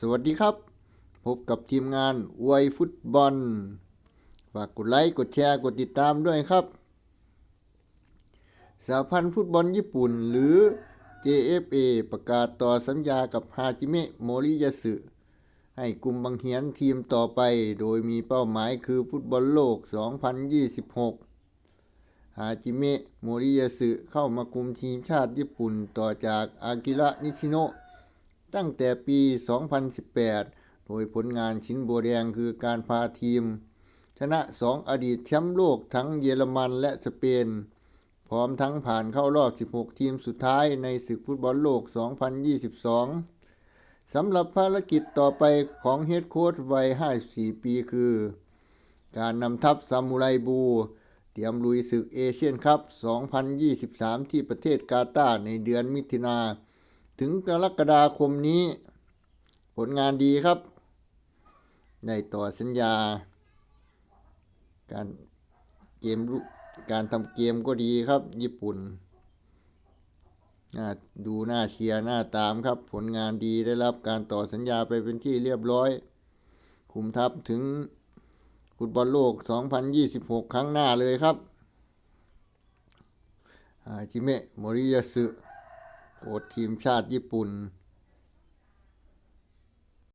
สวัสดีครับ พบกับทีมงานอวยฟุตบอล ฝากกดไลค์ กดแชร์ กดติดตามด้วยครับสหพันธ์ฟุตบอลญี่ปุ่น หรือ JFA ประกาศต่อสัญญากับฮาจิเมะโมริยาสึให้กลุ่มบังเหียนทีมต่อไป โดยมีเป้าหมายคือฟุตบอลโลก 2026 ฮาจิเมะโมริยาสึเข้ามาคุมทีมชาติญี่ปุ่นต่อจากอากิระนิชิโนะ ตั้งแต่ปี 2018 โดยผลงานชิ้นโบวแดงคือการพาทีม ชนะ 2 อดีตแชมป์โลกทั้งเยอรมันและสเปน พร้อมทั้งผ่านเข้ารอบ 16 ทีมสุดท้ายในศึกฟุตบอลโลก 2022 สำหรับภารกิจต่อไปของเฮดโค้ชวัย 54 ปีคือ การนำทัพซามูไรบูเตรียมลุยศึกเอเชียนคัพ 2023 ที่ประเทศกาตาร์ในเดือนมิถุนาย ถึงกรกฎาคมนี้ ผลงานดีครับ ได้ต่อสัญญา การเกมการทำเกมก็ดีครับ ญี่ปุ่นดูน่าเชียร์น่าตามครับ ผลงานดีได้รับการต่อสัญญาไปเป็นที่เรียบร้อยคุมทัพถึงฟุตบอลโลก 2026 ครั้งหน้าเลยครับจิเมะ โมริยาสึ ค้ชทีมชาติญี่ปุ่น